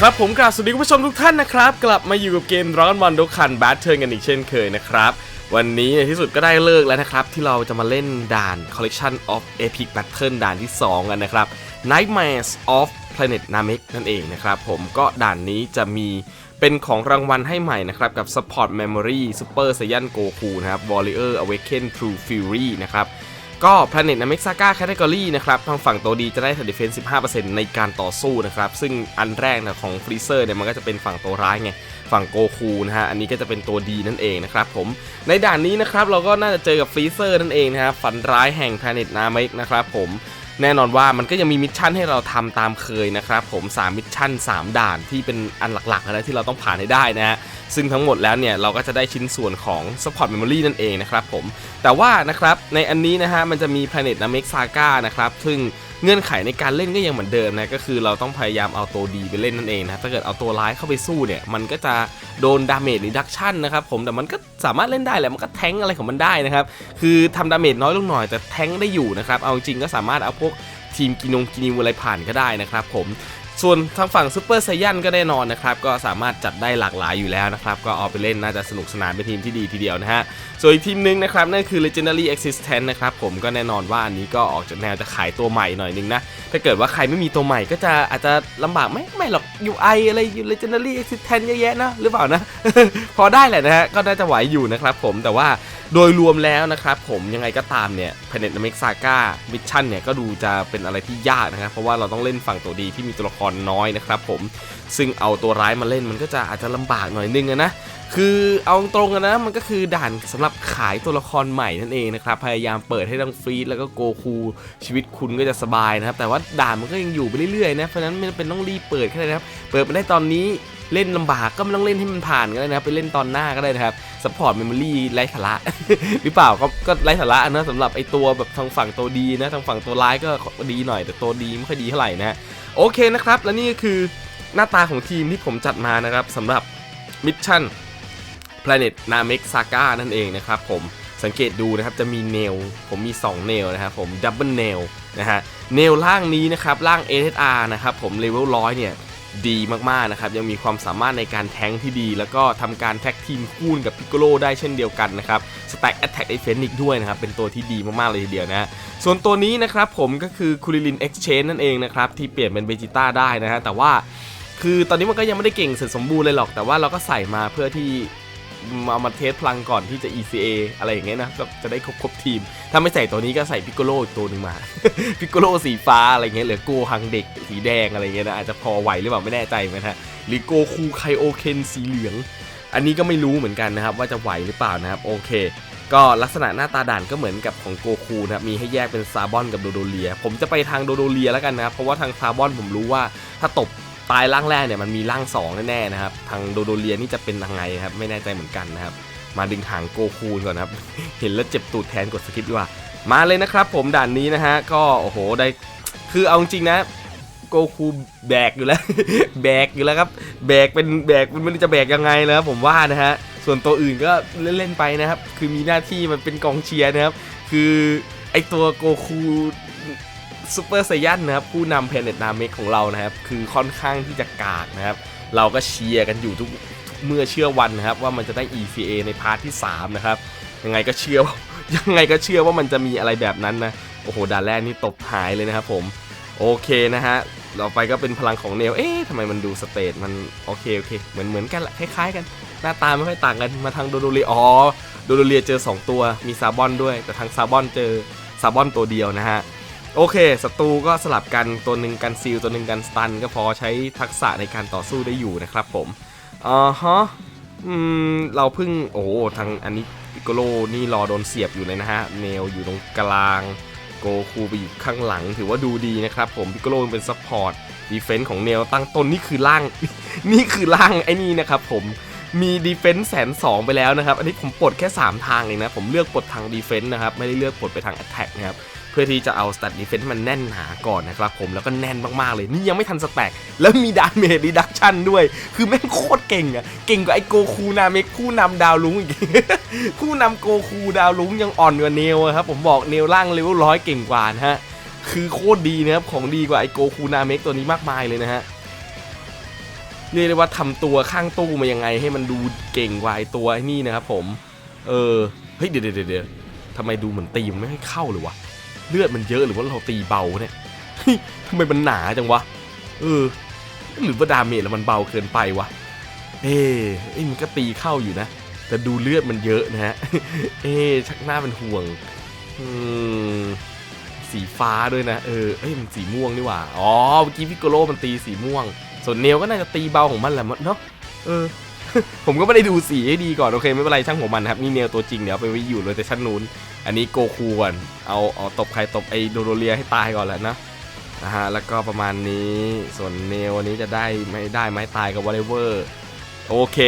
ละครับผมกราบสวัสดีคุณผู้ชมทุกท่านนะครับ กลับมาอยู่กับเกมร้อนวันดคันแบทเทิลกันอีกเช่นเคยนะครับ วันนี้ในที่สุดก็ได้เลิกแล้วนะครับ ที่เราจะมาเล่นด่าน Collection of Epic Battle ด่านที่ 2 กันนะครับ Nightmares of Planet Namek นั่นเองนะครับผมก็ด่านนี้จะมีเป็นของรางวัลให้ใหม่นะครับ กับ Support Memory Super Saiyan Goku นะครับ Warrior Awaken True Fury นะครับ ก็ Planet n a m e x a g a Category นะครับ ทางฝั่งตัวดีจะได้ Third Defense 15%ในการต่อสู้นะครับ ซึ่งอันแรกนะของ Freezer เนี่ยมันก็จะเป็นฝั่งตัวร้ายไง ฝั่งโกคูนะฮะ อันนี้ก็จะเป็นตัวดีนั่นเองนะครับผม ในด่านนี้นะครับเราก็น่าจะเจอกับ Freezer นั่นเองนะฮะฝันร้ายแห่ง Planet n a m e x นะครับผม แน่นอนว่ามันก็ยังมีมิชชั่นให้เราทำตามเคยนะครับผม3มิชชั่น 3 ด่านที่เป็นอันหลักๆนะที่เราต้องผ่านให้ได้นะฮะซึ่งทั้งหมดแล้วเนี่ยเราก็จะได้ชิ้นส่วนของ Support Memory นั่นเองนะครับผมแต่ว่านะครับในอันนี้นะฮะมันจะมี Planet Namek Saga นะครับซึ่ง เงื่อนไขในการเล่นก็ยังเหมือนเดิมนะก็คือเราต้องพยายามเอาตัวดีไปเล่นนั่นเองนะถ้าเกิดเอาตัวร้ายเข้าไปสู้เนี่ยมันก็จะโดนดาเมจรีดักชั่นนะครับผมแต่มันก็สามารถเล่นได้แหละมันก็แทงอะไรของมันได้นะครับคือทำดาเมจน้อยลงหน่อยแต่แทงได้อยู่นะครับเอาจริงก็สามารถเอาพวกทีมกินงกินิวอะไรผ่านก็ได้นะครับผม ส่วนทางฝั่งซูเปอร์ไซยันก็แน่นอนนะครับ ก็สามารถจัดได้หลากหลายอยู่แล้วนะครับ ก็เอาไปเล่นน่าจะสนุกสนานเป็นทีมที่ดีทีเดียวนะฮะ ส่วนอีกทีมหนึงนะครับ นั่นคือ Legendary Existence นะครับผมก็แน่นอนว่าอันนี้ก็ออกจากแนวจะขายตัวใหม่หน่อยนึงนะ ถ้าเกิดว่าใครไม่มีตัวใหม่ก็จะอาจจะลำบากไหมไม่หรอก UI อะไรอยู่ Legendary Existence เยอะแยะนะหรือเปล่านะ พอได้แหละนะฮะก็น่าจะไหวอยู่นะครับผมแต่ว่าโดยรวมแล้วนะครับผมยังไงก็ตามเนี่ย Planet Namek Saga Mission เนี่ยก็ดูจะเป็นอะไรที่ยากนะครับเพราะว่าเราต้องเล่นฝั่งตัวดีที่มีตัวละครน้อยนะครับผมซึ่งเอาตัวร้ายมาเล่นมันก็จะอาจจะลำบากหน่อยนึงนะคือเอาตรงกันนะมันก็คือด่านสำหรับขายตัวละครใหม่นั่นเองนะครับพยายามเปิดให้ทั้งฟรีดแล้วก็โกคูชีวิตคุณก็จะสบายนะครับแต่ว่าด่านมันก็ยังอยู่ไปเรื่อยๆนะเพราะนั้นไม่เป็นต้องรีบเปิดแค่ไหนนะครับเปิดมาได้ตอนนี้ เล่นลำบากก็ไม่ต้องเล่นให้มันผ่านก็ได้นะครับไปเล่นตอนหน้าก็ได้นะครับสปอร์ตเมมโมรี่ไร้สาระหรือเปล่าก็ก็ไร้สาระนะสำหรับไอตัวแบบทางฝั่งตัวดีนะทางฝั่งตัวร้ายก็ดีหน่อยแต่ตัวดีไม่ค่อยดีเท่าไหร่นะโอเคนะครับ และนี่ก็คือหน้าตาของทีมที่ผมจัดมานะครับสำหรับมิชชั่น Planet Namek Saga นั่นเองนะครับผมสังเกตดูนะครับจะมีเนลผมมี 2 เนลนะครับผมดับเบิลเนลนะฮะเนลล่างนี้นะครับล่าง SSR นะครับผมเลเวลร้อยเนี่ย ดีมากๆนะครับยังมีความสามารถในการแทงที่ดี แล้วก็ทำการแท็กทีมคู่กับพิกโกโลได้เช่นเดียวกันนะครับสแต็กแอตแทกไอเฟนอีกด้วยนะครับเป็นตัวที่ดีมากๆเลยทีเดียวนะฮะส่วนตัวนี้นะครับผมก็คือคูริลินเอ็กซ์เชนนั่นเองนะครับที่เปลี่ยนเป็นเบจิต้าได้นะฮะแต่ว่าคือตอนนี้มันก็ยังไม่ได้เก่งเสร็จสมบูรณ์เลยหรอกแต่ว่าเราก็ใส่มาเพื่อที่ มามาเทสพลังก่อนที่จะ ECA อะไรอย่างเงี้ยนะก็จะได้ครบครบทีม ถ้าไม่ใส่ตัวนี้ก็ใส่พิกโกโลอีกตัวหนึ่งมา พิกโกโลสีฟ้าอะไรเงี้ยหรือโกฮังเด็กสีแดงอะไรเงี้ยนะอาจจะพอไหวหรือเปล่าไม่แน่ใจเหมือนกันฮะหรือโกคูไคโอเคนสีเหลือง อันนี้ก็ไม่รู้เหมือนกันนะครับว่าจะไหวหรือเปล่านะครับโอเคก็ลักษณะหน้าตาด่านก็เหมือนกับของโกคูนะครับมีให้แยกเป็นซาบอนกับโดโดเลีย ผมจะไปทางโดโดเลียแล้วกันนะครับเพราะว่าทางซาบอนผมรู้ว่าถ้าตบ ตายร่างแรกเนี่ยมันมีร่าง2แน่ๆนะครับ ทางโดโดเลียนี่จะเป็นยังไงครับไม่แน่ใจเหมือนกันนะครับ มาดึงหางโกคูก่อนครับ เห็นแล้วเจ็บตูดแทนกดสกิปดีกว่า มาเลยนะครับ ผมด่านนี้นะฮะก็โอ้โหได้คือเอาจริงนะโกคูแบกอยู่แล้ว แบกอยู่แล้วครับ แบกเป็นแบกมันจะแบกยังไงแล้วผมว่านะฮะส่วนตัวอื่นก็เล่นๆไปนะครับ คือมีหน้าที่มันเป็นกองเชียร์นะครับ คือไอตัวโกคู ซูเปอร์ไซยันนะครับผู้นำเพเนตนาเมกของเรานะครับ คือค่อนข้างที่จะกากนะครับ เราก็เชียร์กันอยู่ทุกเมื่อเชื่อวันนะครับ ว่ามันจะได้ ECA ในพาร์ทที่ 3 นะครับ ยังไงก็เชื่อยังไงก็เชื่อว่ามันจะมีอะไรแบบนั้นนะ โอ้โหด่านแรกนี่ตบหายเลยนะครับผม โอเคนะฮะเราไปก็เป็นพลังของเนล เอ๊ะทำไมมันดูสเตทมันโอเคโอเค เหมือนเหมือนกันแหละคล้ายๆกัน หน้าตาไม่ค่อยต่างกันมาทางโดโดเรียอ๋อโดโดเรียเจอ 2 ตัวมีซาบอนด้วย แต่ทางซาบอนเจอซาบอนตัวเดียวนะฮะ โอเคศัตรูก็สลับกันตัวหนึ่งกันซีลตัวหนึ่งกันสตัน ก็พอใช้ทักษะในการต่อสู้ได้อยู่นะครับผมอ่าฮะอืมเราเพิ่งโอ้โหทางอันนี้ปิโกโลนี่รอโดนเสียบอยู่เลยนะฮะเนลอยู่ตรงกลางโกคูไปอยู่ข้างหลังถือว่าดูดีนะครับผมปิโกโลเป็นซัพพอร์ตดีเฟนส์ของเนลตั้งต้นนี่คือล่าง นี่คือล่างไอ้นี่นะครับผมมีดีเฟนส์แสนสองไปแล้วนะครับ อันนี้ผมปลดแค่ 3 ทางเองนะ ผมเลือกปลดทางดีเฟนส์นะครับ ไม่ได้เลือกปลดไปทางแอตแทกนะครับ เพื่อที่จะเอาสแตทดีเฟนส์มันแน่นหนาก่อนนะครับผมแล้วก็แน่นมากๆเลย นี่ยังไม่ทันสแต็กแล้วมีดาเมจรีดักชันด้วย คือแม่งโคตรเก่งอะเก่งกว่าไอโกคูนาเมกผู้นำดาวลุงอีกผู้นำโกคูดาวลุงยังอ่อนกว่าเนลอะครับผมบอกเนลล่างเลเวลร้อยเก่งกว่านะฮะคือโคตรดีนะครับของดีกว่าไอโกคูนาเมกตัวนี้มากมายเลยนะฮะเรียกได้ว่าทำตัวข้างตู้มายังไงให้มันดูเก่งกว่ายตัวไอ้นี่นะครับผม เออเฮ้ยเดี๋ยวเดี๋ยวเดี๋ยวทำไมดูเหมือนตีมันไม่ให้เข้าเลยวะ เลือดมันเยอะหรือว่าเราตีเบาเนี่ยทำไมมันหนาจังวะ เออ หรือว่าดาเมจแล้วมันเบาเกินไปวะ เอ๊เอ้มันก็ตีเข้าอยู่นะ แต่ดูเลือดมันเยอะนะฮะ เอ๊ชักหน้าเป็นห่วง อืม สีฟ้าด้วยนะ เออ เอ้ยมันสีม่วงนี่หว่า อ๋อ เมื่อกี้พิกโกโลมันตีสีม่วง ส่วนเนลก็น่าจะตีเบาของมันแหละมั้งเนาะ เออ ผมก็ไม่ได้ดูสีให้ดีก่อน โอเค ไม่เป็นไรช่างหัวมันครับ นี่เนลตัวจริงเดี๋ยวไปไว้อยู่โรเตชันนู้น อันนี้โกคูก่อนเอาเอาตบใครตบไอโดโรเลียให้ตายก่อนแหละนะนะฮะแล้วก็ประมาณนี้ส่วนเนลอันนี้จะได้ไม่ได้ไม้ตายกับวอลเลเวอร์โอเค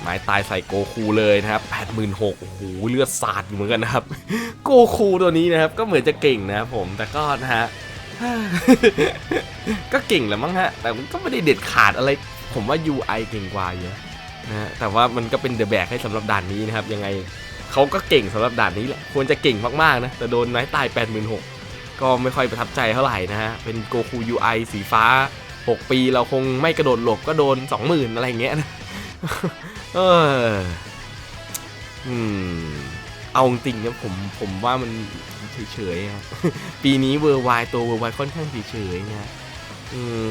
ไม้ตายใส่โกคูเลยนะครับ86,000โอ้โหเลือดสาดอยู่เหมือนกันนะครับ โกคูตัวนี้นะครับ ก็เหมือนจะเก่งนะครับผมแต่ก็นะฮะก็เก่งแหละมั้งฮะ แต่ก็ไม่ได้เด็ดขาดอะไร ผมว่า UI เก่งกว่าเยอะนะฮะแต่ว่ามันก็เป็นเดอะแบกให้สำหรับด่านนี้นะครับ ยังไงเขาก็เก่งสำหรับด่านนี้แหละ ควรจะเก่งมากๆนะ แต่โดนไม้ตาย 86,000 ก็ไม่ค่อยประทับใจเท่าไหร่นะฮะ เป็นโกคู UI สีฟ้า 6 ปีเราคงไม่กระโดดหลบก็โดน 20,000 อะไรเงี้ยนะเอออืมเอาจริงนะผมผมว่ามันเฉยๆอะปีนี้เวอร์ไวตัวเวอร์ไวค่อนข้างเฉยๆนะอืม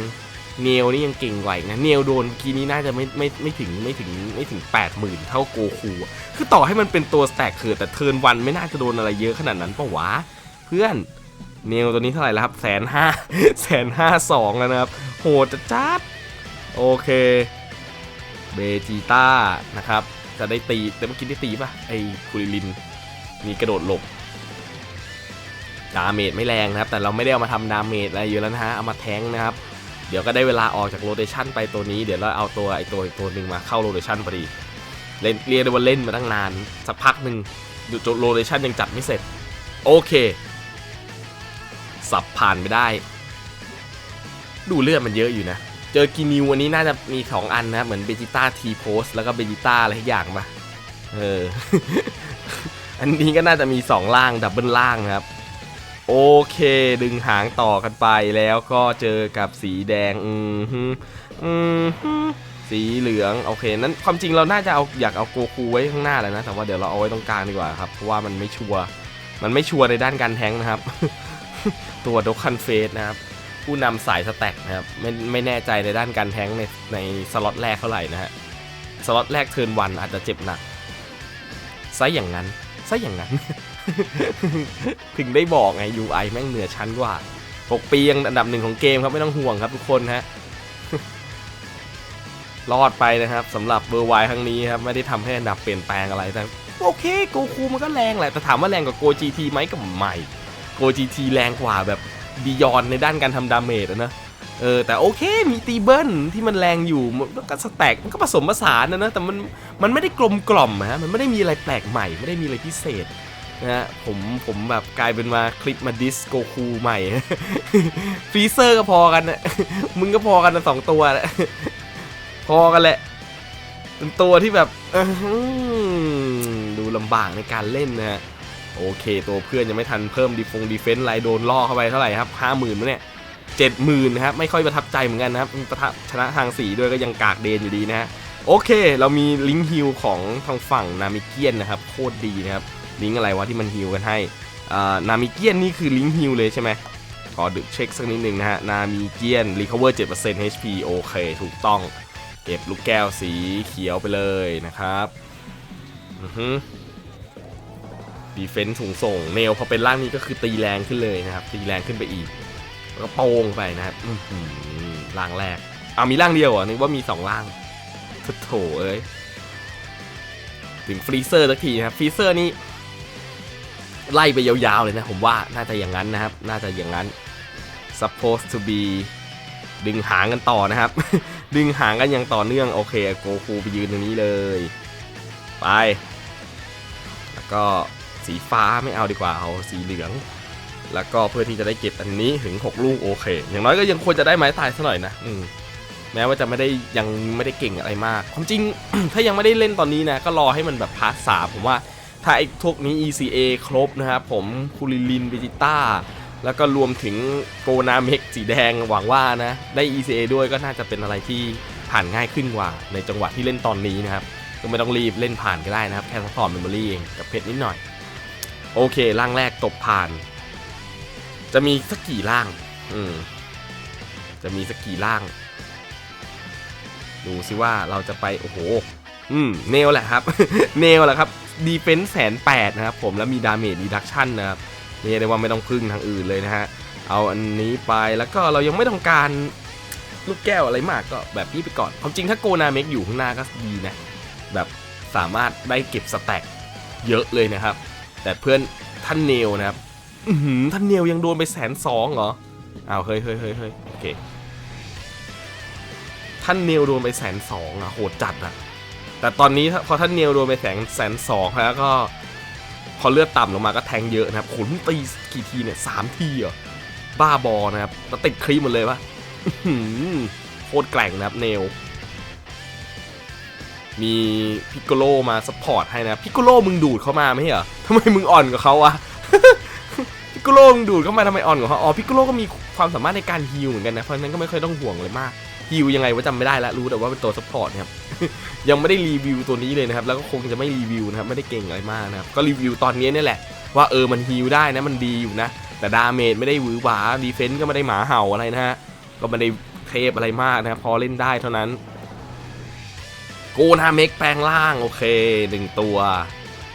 เนลนี่ยังเก่งกว่าอีกนะ เนลโดนกีนี้น่าจะไม่ไม่ไม่ถึงไม่ถึงไม่ถึงแปดหมื่นเท่าโกคูอะคือต่อให้มันเป็นตัวสแต็กคือแต่เทิร์นวันไม่น่าจะโดนอะไรเยอะขนาดนั้นปะวะ เพื่อนเนลตัวนี้เท่าไหร่แล้วครับแสนห้าแสนห้าสองแล้วนะครับ โหดจะจัดโอเคเบจิต้านะครับ จะได้ตีแต่เมื่อกี้ได้ตีป่ะ ไอ้คุริลิน มีกระโดดหลบดาเมจไม่แรงนะครับ แต่เราไม่ได้เอามาทำดาเมจอะไรอยู่แล้วนะฮะ เอามาแทงนะครับ เดี๋ยวก็ได้เวลาออกจากโรเตชันไปตัวนี้เดี๋ยวเราเอาตัวไอตัวอีกตัวหนึ่งมาเข้าโรเตชันพอดีเล่นเรียกได้ว่าเล่นมาตั้งนาน สักพักหนึ่งดูจนโรเตชันยังจัดไม่เสร็จ โอเค สับผ่านไปได้ ดูเลือดมันเยอะอยู่นะ เจอกินิววันนี้น่าจะมีสองอันนะ เหมือนเบจิต้าทีโพสแล้วก็เบจิต้าอะไรทุกอย่างปะเออ อันนี้ก็น่าจะมีสองล่างดับเบิลล่างนะครับ โอเค ดึงหางต่อกันไปแล้วก็เจอกับสีแดง อืมอืมสีเหลืองโอเคนั้นความจริงเราน่าจะเอาอยากเอาโกคูไว้ข้างหน้าเลยนะ แต่ว่าเดี๋ยวเราเอาไว้ตรงกลางดีกว่าครับเพราะว่ามันไม่ชัวร์มันไม่ชัวร์ในด้านการแทงนะครับ ตัวด o คันเฟสนะครับผู้นำสายสแต็กนะครับไม่ไม่แน่ใจในด้านการแทงในในสล็อตแรกเท่าไหร่นะฮะสล็อตแรกเทิร์นวันอาจจะเจ็บหนักซะอย่างนั้นซะอย่างนั้น ถึงได้บอกไง UI แม่งเหนือชั้นกว่า 6 ปียังอันดับหนึ่งของเกมครับไม่ต้องห่วงครับทุกคนฮะรอดไปนะครับสำหรับเบอร์ไวครั้งนี้ครับไม่ได้ทำให้อันดับเปลี่ยนแปลงอะไรแต่โอเคโกคูมันก็แรงแหละ แต่ถามว่าแรงกว่าโก GT ไหมก็ไม่โก GT แรงกว่าแบบบียอนในด้านการทำดาเมจนะเออแต่โอเคมีตีเบิลที่มันแรงอยู่มันก็สแต็กมันก็ผสมผสานนะนะแต่มันมันไม่ได้กลมกล่อมฮะมันไม่ได้มีอะไรแปลกใหม่ ไม่ได้มีอะไรพิเศษ นะฮะผมผมแบบกลายเป็นมาคลิปมาดิสโกคูใหม่ฟรีเซอร์ก็พอกันนะมึงก็พอกันนะสองตัวแหละพอกันแหละเป็นตัวที่แบบดูลำบากในการเล่นนะฮะโอเค ตัวเพื่อนยังไม่ทันเพิ่มดีฟงดีเฟนส์ไรโดนล่อเข้าไปเท่าไหร่ครับห้าหมื่นเนี่ยเจ็ดหมื่นนะครับไม่ค่อยประทับใจเหมือนกันนะครับประทับชนะทางสีด้วยก็ยังกากเดนอยู่ดีนะฮะโอเค เรามีลิงก์ฮิลของทางฝั่งนามิเกียนนะครับ โคตรดีนะครับ ลิงก์อะไรวะที่มันฮิลกันให้นามิเกียนนี่คือลิงก์ฮิลเลยใช่ไหมขอดูเช็คสักนิดหนึ่งนะฮะ นามิเกียนรีคอเวอร์7% HP โอเค ถูกต้อง เก็บลูกแก้วสีเขียวไปเลยนะครับอือฮึดีเฟนส์สูงส่งเนลพอเป็นร่างนี้ก็คือตีแรงขึ้นเลยนะครับ ตีแรงขึ้นไปอีก แล้วก็โป้งไปนะครับล่างแรกเอามีร่างเดียวเหรอะนึกว่ามีสองร่างโถเอ้ยถึงฟรีเซอร์สักทีนะครับฟรีเซอร์นี่ ไล่ไปยาวๆเลยนะ ผมว่าน่าจะอย่างนั้นนะครับ น่าจะอย่างนั้น supposed to be ดึงหางกันต่อนะครับ ดึงหางกันอย่างต่อเนื่องโอเคโกคูไปยืนตรงนี้เลย ไป แล้วก็สีฟ้าไม่เอาดีกว่าเอาสีเหลือง แล้วก็เพื่อที่จะได้เก็บอันนี้ถึง 6 ลูกโอเค อย่างน้อยก็ยังควรจะได้ไม้ตายสัหน่อยนะอืมแม้ว่าจะไม่ได้ยังไม่ได้เก่งอะไรมากความจริง ถ้ายังไม่ได้เล่นตอนนี้นะ ก็รอให้มันแบบพาร์ทสามผมว่า ถ้าไอ้พวกนี้ ECA ครบนะครับผมคูริลินเบจิต้าแล้วก็รวมถึงโกนาเมกสีแดงหวังว่านะ ได้ ECA ด้วยก็น่าจะเป็นอะไรที่ผ่านง่ายขึ้นกว่า ในจังหวะที่เล่นตอนนี้นะครับ ก็ไม่ต้องรีบเล่นผ่านก็ได้นะครับ แค่ซัพพอร์ตเมมโมรี่เองกับเพชรนิดหน่อย โอเค ร่างแรกตบผ่าน จะมีสักกี่ร่าง อืม จะมีสักกี่ร่าง ดูสิว่าเราจะไป โอ้โห อืม เนลแหละครับ เนลแหละครับ ดีเฟนส์แสนแปดนะครับผมแล้วมีดาเมจดีดักชันนะครับเรียกได้ว่าไม่ต้องพึ่งทางอื่นเลยนะฮะเอาอันนี้ไปแล้วก็เรายังไม่ต้องการลูกแก้วอะไรมากก็แบบนี้ไปก่อนความจริงถ้าโกนาเมกอยู่ข้างหน้าก็ดีนะ แบบสามารถได้เก็บสแต็กเยอะเลยนะครับ แต่เพื่อนท่านเนลนะครับอืท่านเนลยังโดนไปแสนสองเหรออ้าวเฮ้ยเฮ้ยเฮ้ยเฮ้ยโอเคท่านเนลโดนไปแสนสองอะโหดจัดอะ แต่ตอนนี้พอท่านเนลโดนไปแสนแสนสองแล้วก็ พอเลือดต่ำลงมาก็แทงเยอะนะครับขุนตีกี่ทีเนี่ยสามทีเหรอบ้าบอนะครับแล้วติดครีมหมดเลยปะโคตรแกร่งนะครับเนลมีพิกโกโลมาสปอร์ตให้นะพิกโกโลมึงดูดเข้ามาไม่เหรอทำไมมึงอ่อนกว่าเขาวะพิกโกโลมึงดูดเข้ามาทำไมอ่อนกว่าเขาอ๋อพิกโกโลก็มีความสามารถในการฮิลเหมือนกันนะเพราะฉะนั้นก็ไม่ค่อยต้องห่วงเลยมาก ฮิลยังไงว่าจำไม่ได้ละรู้แต่ว่าเป็นตัวสปอร์ตนะครับยังไม่ได้รีวิวตัวนี้เลยนะครับแล้วก็คงจะไม่รีวิวนะครับไม่ได้เก่งอะไรมากนะครับก็รีวิวตอนนี้นี่แหละว่าเออมันฮิลได้นะมันดีอยู่นะ แต่ดาเมจไม่ได้หวือหวาดีเฟนต์ก็ไม่ได้หมาเห่าอะไรนะฮะก็ไม่ได้เทพอะไรมากนะครับพอเล่นได้เท่านั้นโกนาเมกแปลงร่างโอเคหนึ่งตัว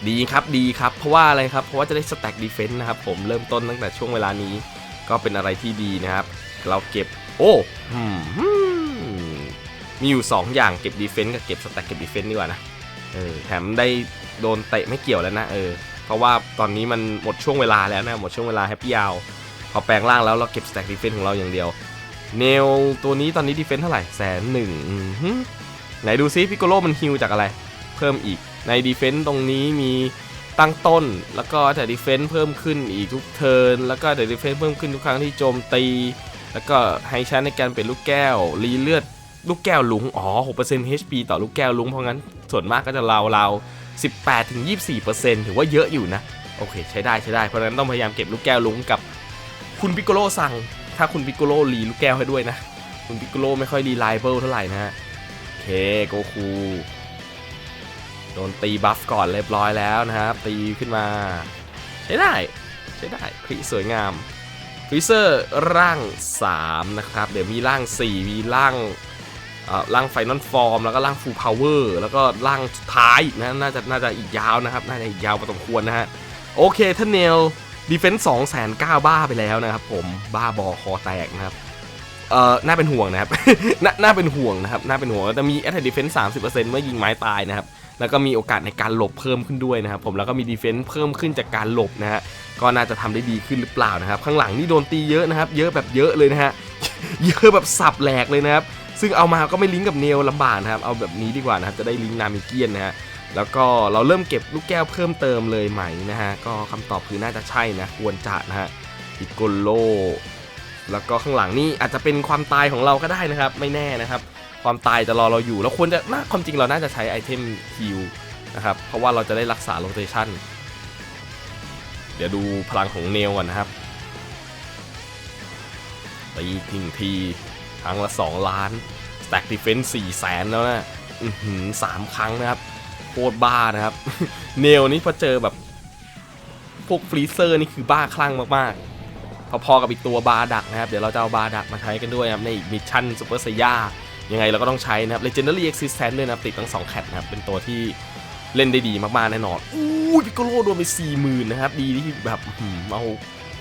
ดีครับดีครับ เพราะว่าอะไรครับ เพราะว่าจะได้สแต็กดีเฟนต์นะครับผมเริ่มต้นตั้งแต่ช่วงเวลานี้ ก็เป็นอะไรที่ดีนะครับ เราเก็บ โอ้ม มีอยู่ 2 อย่างเก็บดีเฟนต์กับเก็บสแต็กเก็บดีเฟนต์ดีกว่านะเออแถมได้โดนเตะไม่เกี่ยวแล้วนะเออเพราะว่าตอนนี้มันหมดช่วงเวลาแล้วนะหมดช่วงเวลาแฮปปี้ยาวพอแปลงร่างแล้วเราเก็บสแต็กดีเฟนต์ของเราอย่างเดียวเนลตัวนี้ตอนนี้ดีเฟนต์เท่าไหร่แสนหนึ่งไหนดูซิพิโกโลมันฮิวจากอะไร เพิ่มอีกในดีเฟนต์ตรงนี้มีตั้งต้น แล้วก็แต่ดีเฟนต์เพิ่มขึ้นอีกทุกเทิร์นแล้วก็แต่ดีเฟนต์เพิ่มขึ้นทุกครั้งที่โจมตี แล้วก็ให้ชั้นในการเป็นลูกแก้วรีเลือด ลูกแก้วลุงอ๋อ6% HP ต่อลูกแก้วลุงเพราะงั้นส่วนมากก็จะราวราว18ถึง24%ถือว่าเยอะอยู่นะ โอเค ใช้ได้ใช้ได้เพราะฉะนั้นต้องพยายามเก็บลูกแก้วลุงกับคุณพิโกโลสั่ง ถ้าคุณพิโกโลรีลูกแก้วให้ด้วยนะ คุณพิโกโลไม่ค่อยรีไลเบิลเท่าไหร่นะ โอเคโกคูโดนตีบัฟก่อนเรียบร้อยแล้วนะครับ ตีขึ้นมา ใช้ได้ ใช้ได้คลิสวยงามฟรีเซอร์ร่าง 3 นะครับ เดี๋ยวมีร่าง 4 มีร่าง ร่างไฟนอลฟอร์มแล้วก็ร่างฟูลพาวเวอร์แล้วก็ร่างสุดท้ายนะน่าจะน่าจะอีกยาวนะครับ น่าจะอีกยาวพอสมควรนะฮะ โอเคท่านเนลดีเฟนส์สองแสนเก้าบ้าไปแล้วนะครับผมบ้าบอคอแตกนะครับเอ่อน่าเป็นห่วงนะครับน่าน่าเป็นห่วงนะครับ น่าเป็นห่วงแต่มี attack defense 30%เซ็นต์เมื่อยิงไม้ตายนะครับ แล้วก็มีโอกาสในการหลบเพิ่มขึ้นด้วยนะครับผม แล้วก็มี defense เพิ่มขึ้นจากการหลบนะฮะ ก็น่าจะทำได้ดีขึ้นหรือเปล่านะครับ ข้างหลังนี่โดนตีเยอะนะครับ เยอะแบบเยอะเลยนะฮะ เยอะแบบสับแหลกเลยนะครับ ซึ่งเอามาก็ไม่ลิงก์กับเนลลำบากนะครับ เอาแบบนี้ดีกว่านะครับ จะได้ลิงก์นามิเกียนนะฮะ แล้วก็เราเริ่มเก็บลูกแก้วเพิ่มเติมเลยไหมนะฮะ ก็คำตอบคือน่าจะใช่นะ ควรจะนะฮะพิกโกโล แล้วก็ข้างหลังนี่อาจจะเป็นความตายของเราก็ได้นะครับ ไม่แน่นะครับ ความตายจะรอเราอยู่ แล้วควรจะน่าความจริงเราน่าจะใช้ไอเทมฮิลนะครับ เพราะว่าเราจะได้รักษาโรเตชันเดี๋ยวดูพลังของเนลก่อนนะครับตีทิ้งที รั้งละ 2 ล้าน s t a c k Defense 4แสนแล้วนะอือหือสามครั้งนะครับโคตรบ้านะครับ เนลนี่พอเจอแบบ พวกฟรีเซอร์นี่คือบ้าคลั่งมากๆ พอๆกับอีกตัวบาดักนะครับ เดี๋ยวเราจะเอาบาดักมาใช้กันด้วยนะครับในอีกมิชชั่นซูเปอร์ไซย่ายังไงเราก็ต้องใช้นะครับ Legendary Existence ด้วยนะครับ ติดทั้ง 2 แคทนะครับ เป็นตัวที่เล่นได้ดีมากๆแน่นอนอู้พิกโกโลโดนไป40,000นนะครับ ดีที่แบบเอา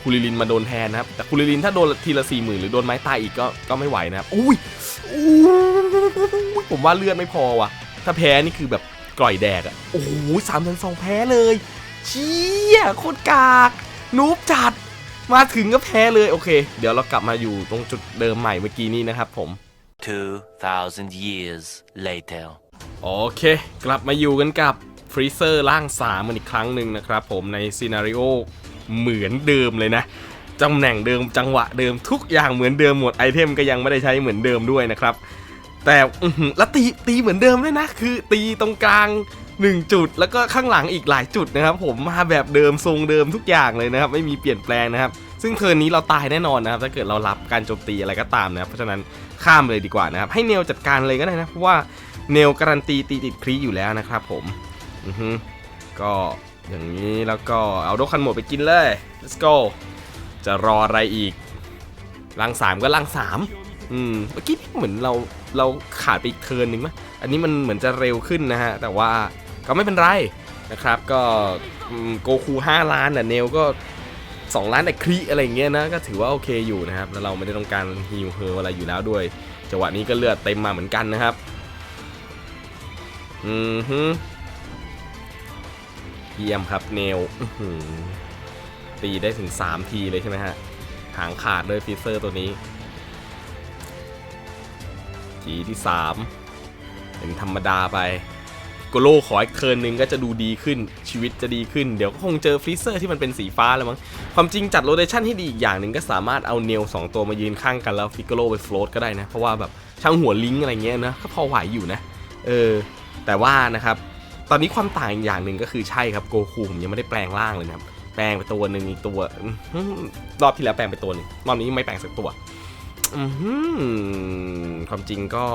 คูลิลินมาโดนแทนนะครับ แต่คูลิลินถ้าโดนทีละ40,000หรือโดนไม้ตายอีกก็ก็ไม่ไหวนะครับ อุ้ยอู้ยผมว่าเลือดไม่พอว่ะ ถ้าแพ้นี่คือแบบกร่อยแดกอะโอ้โหสามพันสองแพ้เลย เชี่ยโคตรกากนูบจัด มาถึงก็แพ้เลยโอเค เดี๋ยวเรากลับมาอยู่ตรงจุดเดิมใหม่เมื่อกี้นี้นะครับผม 2,000 years later. โอเค กลับมาอยู่กันกับฟรีเซอร์ร่าง3มันอีกครั้งหนึ่งนะครับผมในซีนารีโอ เหมือนเดิมเลยนะตำแหน่งเดิมจังหวะเดิมทุกอย่างเหมือนเดิมหมดไอเทมก็ยังไม่ได้ใช้เหมือนเดิมด้วยนะครับ แต่อื้อหือแล้วตีตีเหมือนเดิมด้วยนะ คือตีตรงกลาง 1 จุด แล้วก็ข้างหลังอีกหลายจุดนะครับผมมาแบบเดิมทรงเดิมทุกอย่างเลยนะครับ ไม่มีเปลี่ยนแปลงนะครับ ซึ่งเทิร์นนี้เราตายแน่นอนนะครับ ถ้าเกิดเรารับการโจมตีอะไรก็ตามนะครับเพราะฉะนั้นข้ามเลยดีกว่านะครับ ให้เนลจัดการเลยก็ได้นะเพราะว่าเนลการันตีตีติดครีอยู่แล้วนะครับผมอือฮึก็ อย่างนี้แล้วก็เอาโดคันหมดไปกินเลย let's go จะรออะไรอีกลังสามก็ลังสามอืมเมื่อกี้เหมือนเราเราขาดไปอีกเทิร์นหนึ่งมั้ยอันนี้มันเหมือนจะเร็วขึ้นนะฮะ แต่ว่าก็ไม่เป็นไรนะครับก็โกคู5ล้านน่ะเนลก็ 2 ล้านแต่ครีอะไรเงี้ยนะ ก็ถือว่าโอเคอยู่นะครับ แล้วเราไม่ได้ต้องการฮิวเฮออะไรอยู่แล้วด้วยจังหวะนี้ก็เลือดเต็มมาเหมือนกันนะครับ อือฮึ เยี่ยมครับเนลตีได้ถึง 3 ทีเลยใช่ไหมฮะ หางขาดเลยฟีเซอร์ตัวนี้ทีที่ 3 เป็นธรรมดาไปโกโลขออีกเทิร์นหนึ่งก็จะดูดีขึ้นชีวิตจะดีขึ้น เดี๋ยวก็คงเจอฟรีเซอร์ที่มันเป็นสีฟ้าแล้วมั้ง ความจริงจัดโรเ t ชันที่ดีอีกอย่างหนึ่งก็สามารถเอาเนลสองตัวมายืนข้างกันแล้วฟิกโกโลไปโฟลตก็ได้นะ เพราะว่าแบบช่างหัวลิงอะไรเงี้ยนะก็พอไหวอยู่นะ เออ แต่ว่านะครับ ตอนนี้ความต่างอีกอย่างหนึ่งก็คือใช่ครับโกคูผมยังไม่ได้แปลงร่างเลยนะครับแปลงไปตัวหนึ่งอีกตัวรอบที่แล้วแปลงไปตัวหนึ่งรอบนี้ไม่แปลงสักตัวความจริงก็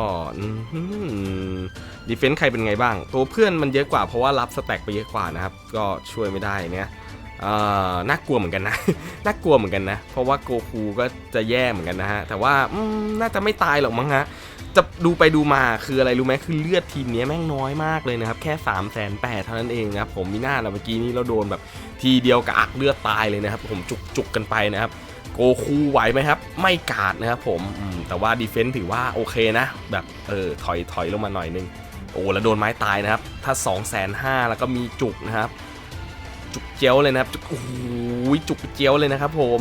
ดีเฟนส์ใครเป็นไงบ้าง ตัวเพื่อนมันเยอะกว่าเพราะว่ารับสแต็กไปเยอะกว่านะครับ ก็ช่วยไม่ได้เนี่ยน่ากลัวเหมือนกันนะ น่ากลัวเหมือนกันนะ เพราะว่าโกคูก็จะแย่เหมือนกันนะฮะ แต่ว่าน่าจะไม่ตายหรอกมั้งฮะ จะดูไปดูมาคืออะไรรู้ไหมคือเลือดทีมเนี้ยแม่งน้อยมากเลยนะครับ แค่3ามแสนแปดเท่านั้นเองนะครับผมมีหน้าเราเมื่อกี้นี้เราโดนแบบทีเดียวกะอักเลือดตายเลยนะครับผมจุกจุกกันไปนะครับโกคูไหวไหมครับ ไม่กาดนะครับผมมแต่ว่าดีเฟนส์ถือว่าโอเคนะ แบบเออถอยถอยลงมาหน่อยนึงโอ้แล้วโดนไม้ตายนะครับ ถ้า2องแสนห้าแล้วก็มีจุกนะครับ จุกเจียวเลยนะครับจุกโอ้โหจุกเจียวเลยนะครับผม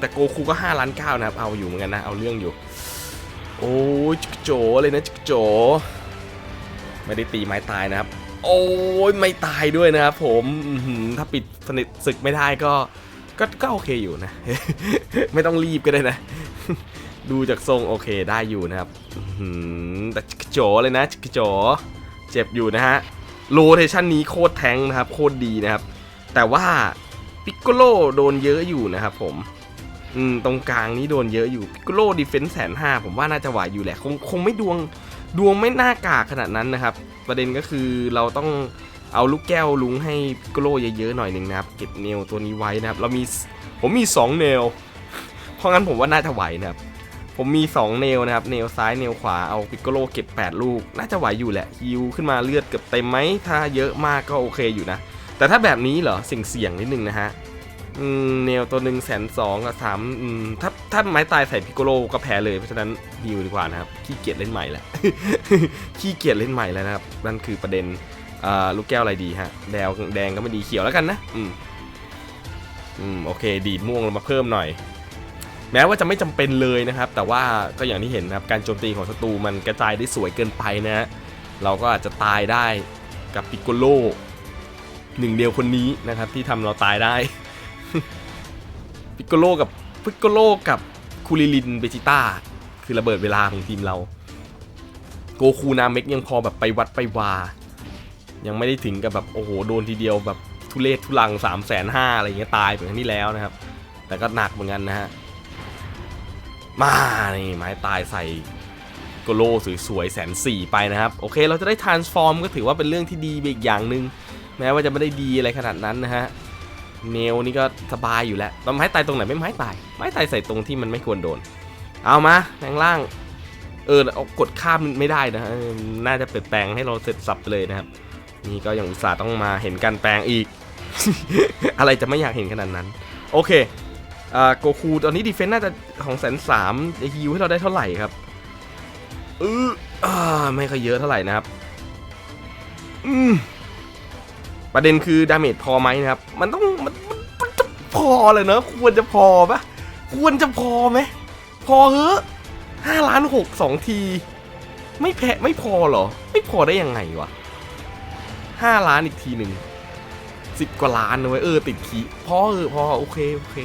แต่โกคูก็5ล้านเก้านะครับเอาอยู่เหมือนกันนะเอาเรื่องอยู่ โอ้ยจุกโจเลยนะจุกโจ ไม่ได้ตีไม้ตายนะครับ โอ้ยไม่ตายด้วยนะครับผมถ้าปิดสนิทศึกไม่ได้ก็ก็ก็โอเคอยู่นะ ไม่ต้องรีบก็ได้นะ ดูจากทรงโอเคได้อยู่นะครับแต่จิกโจเลยนะจิกโจ เจ็บอยู่นะฮะโลเทชันนี้โคตรแทงนะครับ โคตรดีนะครับ แต่ว่าปิกโกโลโดนเยอะอยู่นะครับผม อืมตรงกลางนี้โดนเยอะอยู่ปิกโลดีเฟนส์แสนห้าผมว่าน่าจะไหวอยู่แหละ คงคงไม่ดวงดวงไม่น่ากากขนาดนั้นนะครับ ประเด็นก็คือเราต้องเอาลูกแก้วลุงให้ปิกโลเยอะๆหน่อยหนึ่งนะครับ เก็บเนลตัวนี้ไว้นะครับ เรามีผมมี 2 เนล เพราะงั้นผมว่าน่าจะไหวนะครับ ผมมี 2 เนลนะครับ เนลซ้ายเนลขวาเอาปิกโลเก็บ 8 ลูก น่าจะไหวอยู่แหละฮิวขึ้นมาเลือดเกือบเต็มไหมถ้าเยอะมากก็โอเคอยู่นะ แต่ถ้าแบบนี้เหรอเสี่ยงเสี่ยงๆนิดนึงนะฮะ เนลตัวหนึ่งแสนสองกับสามถ้าถ้าไม้ตายใส่พิกโกโลก็แพ้เลยเพราะฉะนั้นฮิวดีกว่านะครับ ขี้เกียจเล่นใหม่แล้วขี้เกียจเล่นใหม่แล้วนะครับ นั่นคือประเด็นลูกแก้วอะไรดีฮะแดงแดงก็ไม่ดีเขียวแล้วกันนะ อืมอืมโอเค ดีดม่วงลงมาเพิ่มหน่อย แม้ว่าจะไม่จำเป็นเลยนะครับ แต่ว่าก็อย่างที่เห็นนะครับ การโจมตีของศัตรูมันกระจายได้สวยเกินไปนะฮะเราก็อาจจะตายได้กับปิกโกโลหนึ่งเดียวคนนี้นะครับที่ทำเราตายได้ ปิกโกโลกับปิกโกโลกับคูริลินเบจิต้าคือระเบิดเวลาของทีมเรา โกคูนาเมกยังพอแบบไปวัดไปวา ยังไม่ได้ถึงกับแบบโอ้โหโดนทีเดียวแบบทุเลศทุลัง3ามแสนห้าอะไรเงี้ยตายเหมือนที่แล้วนะครับ แต่ก็หนักเหมือนกันนะฮะ มานี่ไม้ตายใส่โกโลสวยๆแสนสี่ไปนะครับ โอเค เราจะได้ transform ก็ถือว่าเป็นเรื่องที่ดีอีกอย่างหนึ่งแม้ว่าจะไม่ได้ดีอะไรขนาดนั้นนะฮะ เนลนี่ก็สบายอยู่แล้วตอนไม้ตายตรงไหนไม่ไม้ตาย ไม้ตายใส่ตรงที่มันไม่ควรโดน เอามาแปลงร่าง เออเอากดข้ามไม่ได้นะน่าจะเปลี่ยนแปลงให้เราเสร็จสับไปเลยนะครับ นี่ก็ยังอุตส่าห์ต้องมาเห็นการแปลงอีก อะไรจะไม่อยากเห็นขนาดนั้น โอเคอ่าโกคูตอนนี้ดีเฟนต์น่าจะของแสนสามจะฮิวให้เราได้เท่าไหร่ครับเอออ่าไม่ค่อยเยอะเท่าไหร่นะครับ อืม ประเด็นคือดาเมจพอไหมนะครับ มันต้องมันมันจะพอเลยเนอะควรจะพอปะควรจะพอไหมพอเหอะห้าล้านหกสองที ไม่แพ้ไม่พอเหรอ ไม่พอได้ยังไงวะห้าล้านอีกทีหนึ่งสิบกว่าล้านนะเว้ยเออติดขีพอเออพอโอเคโอเค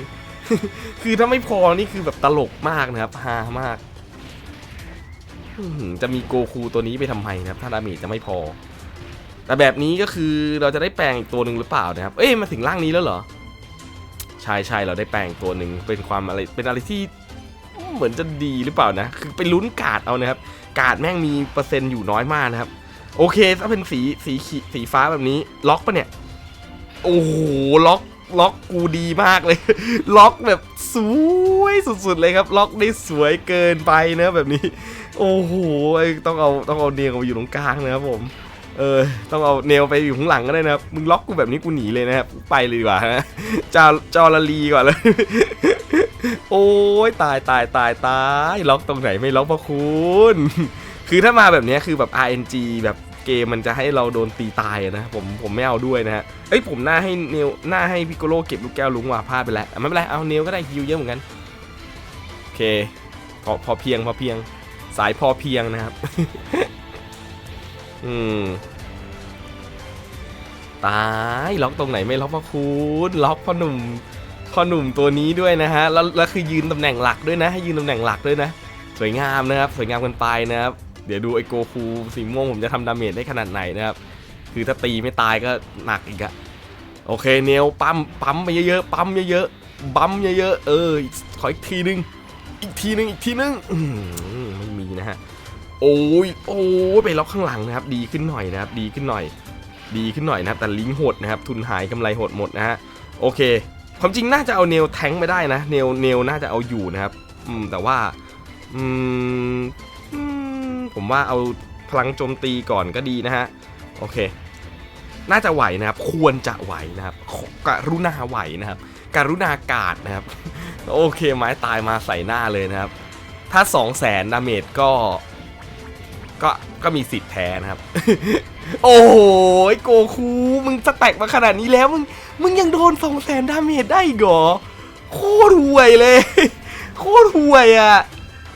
คือถ้าไม่พอนี่คือแบบตลกมากนะครับฮามากจะมีโกคูตัวนี้ไปทำไมนะครับ ถ้าดาเมจจะไม่พอ แต่แบบนี้ก็คือเราจะได้แปลงอีกตัวหนึ่งหรือเปล่านะครับ เอ้ยมาถึงร่างนี้แล้วเหรอ ใช่ใช่เราได้แปลงตัวหนึ่งเป็นความอะไร เป็นอะไรที่เหมือนจะดีหรือเปล่านะ คือไปลุ้นกาดเอานะครับ กาดแม่งมีเปอร์เซ็นต์อยู่น้อยมากนะครับ โอเคถ้าเป็นสีสีขีสีฟ้าแบบนี้ล็อกปะเนี่ย โอ้โหล็อกล็อกกูดีมากเลย ล็อกแบบสวยสุดๆเลยครับ ล็อกได้สวยเกินไปนะแบบนี้ โอ้โหต้องเอาต้องเอาเนลมาอยู่ตรงกลางนะครับผม เออต้องเอาเนลไปอยู่ข้างหลังก็ได้นะครับ มึงล็อกกูแบบนี้กูหนีเลยนะครับไปเลยดีกว่าฮะจาจอลลีก่อนเลย โอ้ยตายตายตายตายล็อกตรงไหนไม่ล็อกพระคุณ คือถ้ามาแบบนี้คือแบบ RNG แบบเกมมันจะให้เราโดนตีตายนะผมผมไม่เอาด้วยนะฮะเอ้ยผมหน้าให้เนลหน้าให้พิกโกโลเก็บลูกแก้วลุงว่าพลาดไปแล้วไม่เป็นไรเอาเนลก็ได้ฮิวเยอะเหมือนกันโอเคพอพอเพียงพอเพียงสายพอเพียงนะครับ อืมตายล็อกตรงไหนไม่ล็อกพระคุณล็อกพ่อหนุ่มพ่อหนุ่มตัวนี้ด้วยนะฮะแล้วแล้วคือยืนตำแหน่งหลักด้วยนะให้ยืนตำแหน่งหลักด้วยนะ สวยงามนะครับ สวยงามกันไปนะครับ เดี๋ยวดูไอโกคูสีม่วงผมจะทำดาเมจได้ขนาดไหนนะครับ คือถ้าตีไม่ตายก็หนักอีกอะโอเคเนลปั๊มปั๊มไปเยอะๆปั๊มเยอะๆปั๊มเยอะๆเออขออีกทีนึงอีกทีนึงอีกทีนึงไม่มีนะฮะ โอ้ยโอ้ยไปล็อกข้างหลังนะครับ ดีขึ้นหน่อยนะครับ ดีขึ้นหน่อย ดีขึ้นหน่อยนะครับ แต่ลิงหดนะครับ ทุนหายกำไรหดหมดนะฮะ โอเค ความจริงน่าจะเอาเนลแทงไม่ได้นะ เนล เนลน่าจะเอาอยู่นะครับ อืม แต่ว่า อืม ผมว่าเอาพลังโจมตีก่อนก็ดีนะฮะ โอเค น่าจะไหวนะครับ ควรจะไหวนะครับ กรุณาไหวนะครับการุณากาดนะครับ โอเค ไม้ตายมาใส่หน้าเลยนะครับ ถ้า 2 0 0แสนดาเมจก็ ก็ก็มีสิทธิ์แพ้นะครับ โอ้โหโกคูมึงสแต็กมาขนาดนี้แล้วมึงมึงยังโดน2 0 0แสนดาเมจได้อีกเหรอโคตรห่วยเลย โคตรห่วยอะ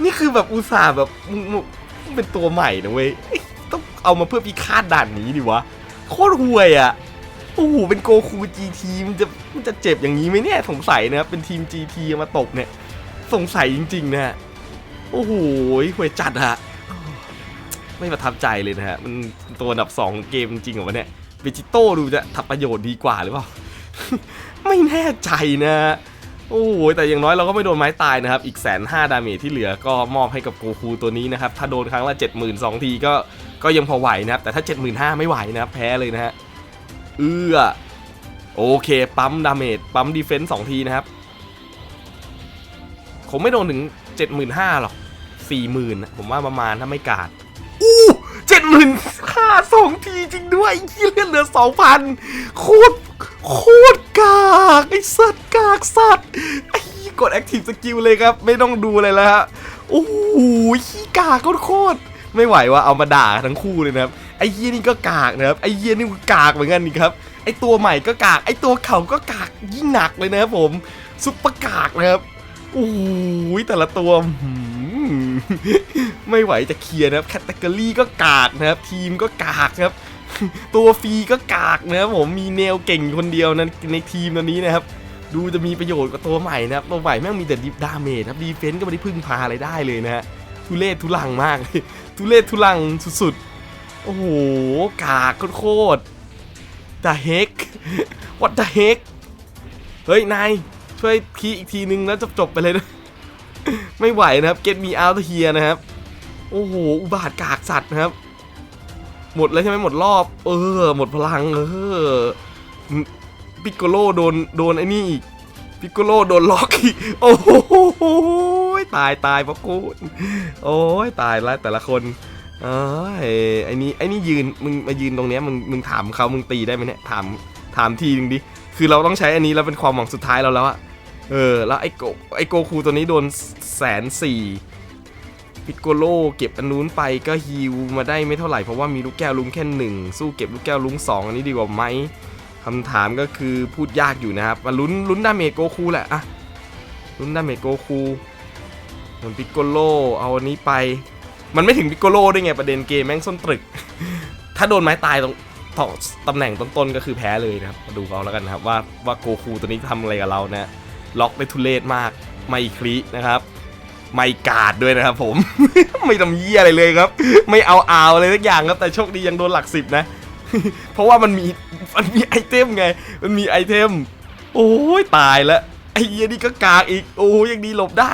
นี่คือแบบอุตส่าห์แบบมึงมึงเป็นตัวใหม่นะเว้ยเอ้ต้องเอามาเพื่อพิฆาตด่านนี้ดิวะ โคตรห่วยอะโอ้โหเป็นโกคู GT มันจะมันจะเจ็บอย่างนี้ไหมเนี่ยสงสัยนะครับเป็นทีม GT มาตบเนี่ย สงสัยจริงๆนะฮะโอ้โหห่วยจัดอะ ไม่ประทับใจเลยนะฮะ มันตัวอันดับ2ของเกมจริงเหรอวะเนี่ยเวจิโต้ดูจะทำประโยชน์ดีกว่าหรือเปล่า ไม่แน่ใจนะโอ้โหแต่อย่างน้อยเราก็ไม่โดนไม้ตายนะครับ อีกแสนห้าดาเมจที่เหลือก็มอบให้กับโกคูตัวนี้นะครับ ถ้าโดนครั้งละ7 0 0 0 0สองทีก็ก็ยังพอไหวนะครับ แต่ถ้า 75,000 ไม่ไหวนะครับแพ้เลยนะฮะเอื้อโอเคปั๊มดาเมจปั๊มดีเฟนส์สองทีนะครับ ผมไม่โดนถึง 75,000 หรอก 40,000นผมว่าประมาณถ้าไม่กาด อู้เจ็ดหมื่นค่าสองทีจริงด้วยที่เลือดเหลือสองพันโคตรโคตรกากไอสัตว์กากสัตว์ไอ้กด Active Skill เลยครับ ไม่ต้องดูเลยแล้วฮะโอ้โหขี้กากโคตรไม่ไหวว่าเอามาด่าทั้งคู่เลยนะครับไอ้เฮียนี่ก็กากนะครับไอ้เฮียนี่กากเหมือนกันนี่ครับไอ้ตัวใหม่ก็กากไอ้ตัวเขาก็กากยิ่งหนักเลยนะครับผมซุปเปอร์กากนะครับโอ้ยแต่ละตัวหื ไม่ไหวจะเคลียร์นะครับแคตตากรีก็กากนะครับ ทีมก็กากนะครับ ตัวฟรีก็กากนะครับผมมีเนลเก่งคนเดียวนั้นในทีมตัวนี้นะครับ ดูจะมีประโยชน์กับตัวใหม่นะครับ ตัวใหม่แม่งมีแต่ดิฟดาเมจครับดีเฟนต์ก็ไม่ได้พึ่งพาอะไรได้เลยนะฮะทุเรศทุลังมากทุเรศทุลังสุดๆ โอ้โห กากโคตรๆ the heck what the heck เฮ้ย นาย ช่วยคีย์อีกทีนึงแล้วจบจบๆไปเลยนะ ไม่ไหวนะครับ get me out of here นะครับ โอ้โห อุบาทกากสัตว์นะครับ หมดแล้วใช่ไหมหมดรอบ เออ หมดพลัง เออ ปิกโกโลโดนโดนไอ้นี่อีกปิกโกโลโดนล็อกอีก โอ้โหตายตายพราะกูโอ้ยตายแล้วแต่ละคนเอ้ยไอ้นี่ไอ้นี่ยืนมึงมายืนตรงเนี้ยมึงมึงถามเขามึงตีได้ไหมเนี่ยถามถามทีนึงดิคือเราต้องใช้อันนี้แล้วเป็นความหวังสุดท้ายเราแล้วอะ เออ แล้วไอโกไอโกคูตัวนี้โดนแสนสี่พิกโกโลเก็บอันนู้นไปก็ฮิวมาได้ไม่เท่าไหร่ เพราะว่ามีลูกแก้วลุงแค่หนึ่งสู้เก็บลูกแก้วลุงสองอันนี้ดีกว่าไหมคำถามก็คือพูดยากอยู่นะครับมาลุ้นลุ้นดาเมจโกคูแหละอะลุ้นดาเมจโกคูส่วนพิกโกโลเอาอันนี้ไป มันไม่ถึงพิกโกโลได้ไงประเด็นเกมแม่งส้นตรึก ถ้าโดนไม้ตายตรงตรงตำแหน่งต้นๆก็คือแพ้เลยนะครับมาดูเอาแล้วกันนะครับว่าว่าโกคูตัวนี้ทำอะไรกับเรานะ ล็อกได้ทุเลศมากไม่คลินะครับไม่กาดด้วยนะครับผม ไม่ทำเยี่ยอะไรเลยครับ ไม่เอาเอาอะไรสักอย่างครับ แต่โชคดียังโดนหลักสิบนะ เพราะว่ามันมีมันมีไอเทมไง มันมีไอเทม โอ้ยตายแล้วอ้เหี้ยนี่ก็กากอีก โอ้ยยังดีหลบได้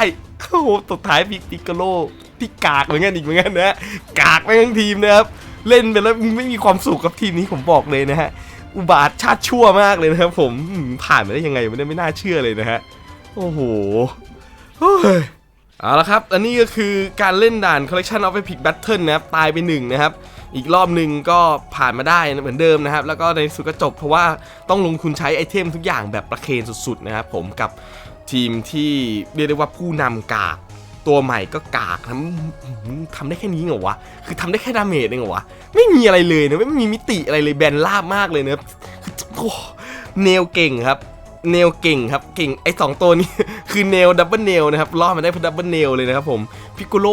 โอ้โหสุดท้ายพิกปิกโกโลที่กากเหมือนกันอีกเหมือนกันนะกากไปทั้งทีมนะครับเล่นไปแล้วไม่มีความสุขกับทีมนี้ผมบอกเลยนะฮะ อุบาทชาติชั่วมากเลยนะครับผมผ่านมาได้ยังไงมันไม่น่าเชื่อเลยนะฮะโอ้โหเฮ้ยเอาละครับ อันนี้ก็คือการเล่นด่าน Collection of Epic Battle นะครับ ตายไปหนึ่งนะครับ อีกรอบหนึ่งก็ผ่านมาได้เหมือนเดิมนะครับ แล้วก็ในสุดก็จบเพราะว่าต้องลงทุนใช้ไอเทมทุกอย่างแบบประเคนสุดๆนะครับผมกับทีมที่เรียกได้ว่าผู้นำกาก ตัวใหม่ก็กากทำทำได้แค่นี้เหรอวะ คือทำได้แค่ดาเมจเองเหรอวะ ไม่มีอะไรเลยนะไม่มีมิติอะไรเลยแบนลาบมากเลยนะครับคือโอ้เนลเก่งครับ เนลเก่งครับ เก่งไอ้สองตัวนี้ คือเนลดับเบิลเนลนะครับรอดมาได้เพราะดับเบิลเนลเลยนะครับผมพิกโกโล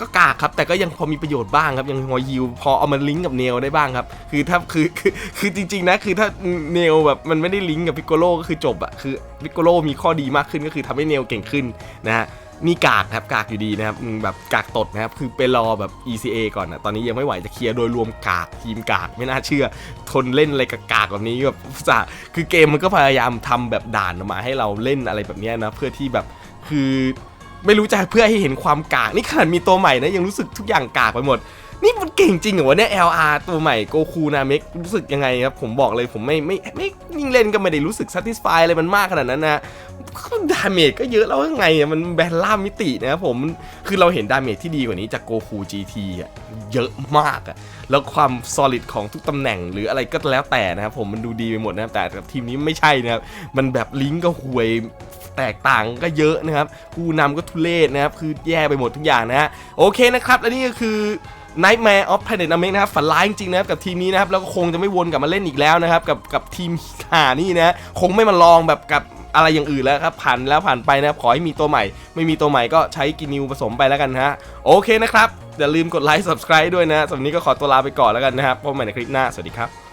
ก็กากครับ แต่ก็ยังพอมีประโยชน์บ้างครับ ยังพอยิวพอเอามาลิงก์กับเนลได้บ้างครับ คือถ้าคือคือคือจริง ๆ นะ คือถ้าเนลแบบมันไม่ได้ลิงก์กับพิกโกโลก็คือจบอะคือพิกโกโลมีข้อดีมากขึ้นก็คือทำให้เนลเก่งขึ้นนะฮะ นี่กากครับกากอยู่ดีนะครับแบบกากตดนะครับคือไปรอแบบ ECA ก่อนนะตอนนี้ยังไม่ไหวจะเคลียร์โดยรวมกากทีมกากไม่น่าเชื่อ ทนเล่นอะไรกับกากแบบนี้แบบอุตส่าคือเกมมันก็พยายามทำแบบด่านออกมาให้เราเล่นอะไรแบบนี้นะเพื่อที่แบบคือไม่รู้จะเพื่อให้เห็นความกากนี่ขนาดมีตัวใหม่นะยังรู้สึกทุกอย่างกากไปหมด นี่มันเก่งจริงเหรอวะเนี่ย LR ตัวใหม่โกคูนาเมกรู้สึกยังไงครับ ผมบอกเลยผมไม่ไม่ไม่ยิ่งเล่นก็ไม่ได้รู้สึก satisfy อะไรมันมากขนาดนั้นนะดาเมจก็เยอะแล้วยังไงมันแบนล่ามมิตินะครับผมคือเราเห็นดาเมจที่ดีกว่านี้จากโกคู GT อะเยอะมากอะแล้วความ solid ของทุกตำแหน่งหรืออะไรก็แล้วแต่นะครับผมมันดูดีไปหมดนะครับแต่ทีมนี้ไม่ใช่นะครับมันแบบลิงก์ก็ห่วยแตกต่างก็เยอะนะครับผู้นำก็ทุเลศนะครับคือแย่ไปหมดทุกอย่างนะฮะโอเคนะครับและนี่ก็คือ Nightmare of Planet a m e นะครับฝันร้ายจริงๆนะครับกับทีมนี้นะครับแล้วก็คงจะไม่วนกลับมาเล่นอีกแล้วนะครับกับกับทีมหานี่นะคงไม่มาลองแบบกับอะไรอย่างอื่นแล้วครับผ่านแล้วผ่านไปนะครับขอให้มีตัวใหม่ ไม่มีตัวใหม่ก็ใช้กินิวผสมไปแล้วกันนะฮะโอเคนะครับอย่าลืมกดไลค์ subscribe ด้วยนะสำหรับนนี้ก็ขอตัวลาไปก่อนแล้วกันนะครับพบกันใหม่ในคลิปหน้าสวัสดีครับ